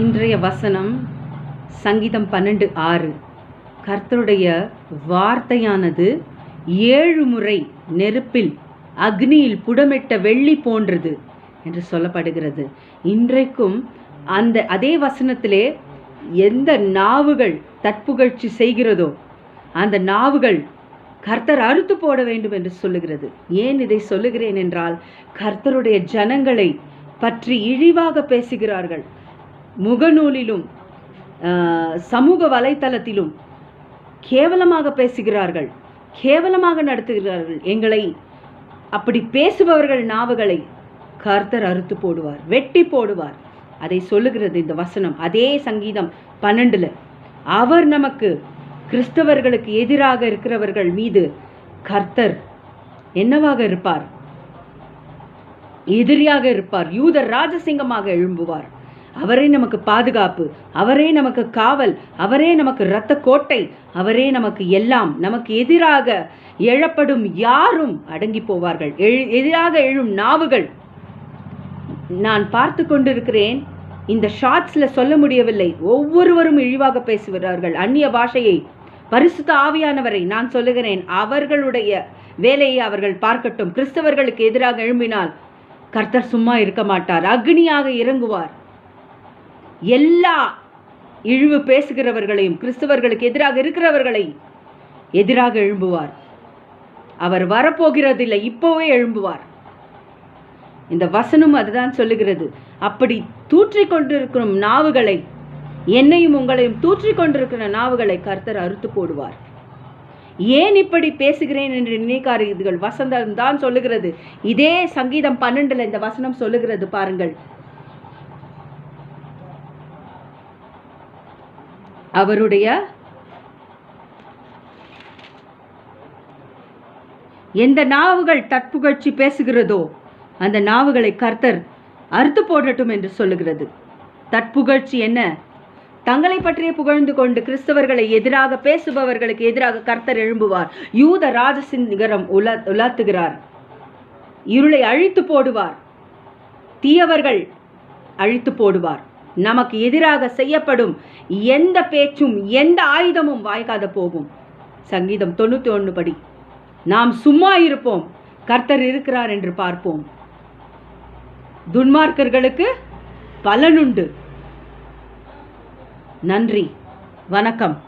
இன்றைய வசனம் சங்கீதம் பன்னெண்டு ஆறு. கர்த்தருடைய வார்த்தையானது ஏழு முறை நெருப்பில் அக்னியில் புடமிட்ட வெள்ளி போன்றது என்று சொல்லப்படுகிறது. இன்றைக்கும் அந்த அதே வசனத்திலே எந்த நாவுகள் தற்புகழ்ச்சி செய்கிறதோ அந்த நாவுகள் கர்த்தர் அறுத்து போட வேண்டும் என்று சொல்லுகிறது. ஏன் இதை சொல்லுகிறேன் என்றால் கர்த்தருடைய ஜனங்களை பற்றி இழிவாக பேசுகிறார்கள். முகநூலிலும் சமூக வலைத்தளத்திலும் கேவலமாக பேசுகிறார்கள் கேவலமாக நடத்துகிறார்கள் எங்களை. அப்படி பேசுபவர்கள் நாவுகளை கர்த்தர் அறுத்து போடுவார் வெட்டி போடுவார். அதை சொல்லுகிறது இந்த வசனம். அதே சங்கீதம் பன்னெண்டில் அவர் நமக்கு கிறிஸ்தவர்களுக்கு எதிராக இருக்கிறவர்கள் மீது கர்த்தர் என்னவாக இருப்பார்? எதிரியாக இருப்பார். யூதர் ராஜசிங்கமாக எழும்புவார். அவரே நமக்கு பாதுகாப்பு அவரே நமக்கு காவல் அவரே நமக்கு இரத்த கோட்டை அவரே நமக்கு எல்லாம் நமக்கு எதிராக எழப்படும் யாரும் அடங்கி போவார்கள். எழு- எதிராக எழும் நாவுகள். நான் பார்த்து கொண்டிருக்கிறேன். இந்த ஷார்ட்ஸில் சொல்ல முடியவில்லை. ஒவ்வொருவரும் இழிவாக பேசுகிறார்கள். அந்நிய பாஷையை பரிசுத்த ஆவியானவரை நான் சொல்லுகிறேன். அவர்களுடைய வேலையை அவர்கள் பார்க்கட்டும். கிறிஸ்தவர்களுக்கு எதிராக எழும்பினால் கர்த்தர் சும்மா இருக்க மாட்டார். அக்னியாக இறங்குவார். எல்லா இழிவு பேசுகிறவர்களையும் கிறிஸ்தவர்களுக்கு எதிராக இருக்கிறவர்களை எதிராக எழும்புவார். அவர் வரப்போகிறதில்லை இப்போவே எழும்புவார். இந்த வசனம் அதுதான் சொல்லுகிறது. அப்படி தூற்றி கொண்டிருக்கும் நாவுகளை என்னையும் உங்களையும் தூற்றி கொண்டிருக்கிற நாவுகளை கர்த்தர் அறுத்து போடுவார். ஏன் இப்படி பேசுகிறேன் என்று நினைக்காரீர்கள் வசந்தம் தான் சொல்லுகிறது. இதே சங்கீதம் பன்னெண்டுல இந்த வசனம் சொல்லுகிறது பாருங்கள். அவருடைய எந்த நாவுகள் தற்புகழ்ச்சி பேசுகிறதோ அந்த நாவுகளை கர்த்தர் அறுத்து போடட்டும் என்று சொல்லுகிறது. தற்புகழ்ச்சி என்ன? தங்களை பற்றிய புகழ்ந்து கொண்டு கிறிஸ்தவர்களை எதிராக பேசுபவர்களுக்கு எதிராக கர்த்தர் எழும்புவார். யூத ராஜசிங்கரம் உலா உலாத்துகிறார். இருளை அழித்து போடுவார். தீயவர்கள் அழித்து போடுவார். நமக்கு எதிராக செய்யப்படும் எந்த பேச்சும் எந்த ஆயுதமும் வாய்க்காத போகும். சங்கீதம் தொண்ணூத்தி ஒன்று படி நாம் சும்மா இருப்போம் கர்த்தர் இருக்கிறார் என்று பார்ப்போம். துன்மார்க்கர்களுக்கு பலனுண்டு. நன்றி வணக்கம்.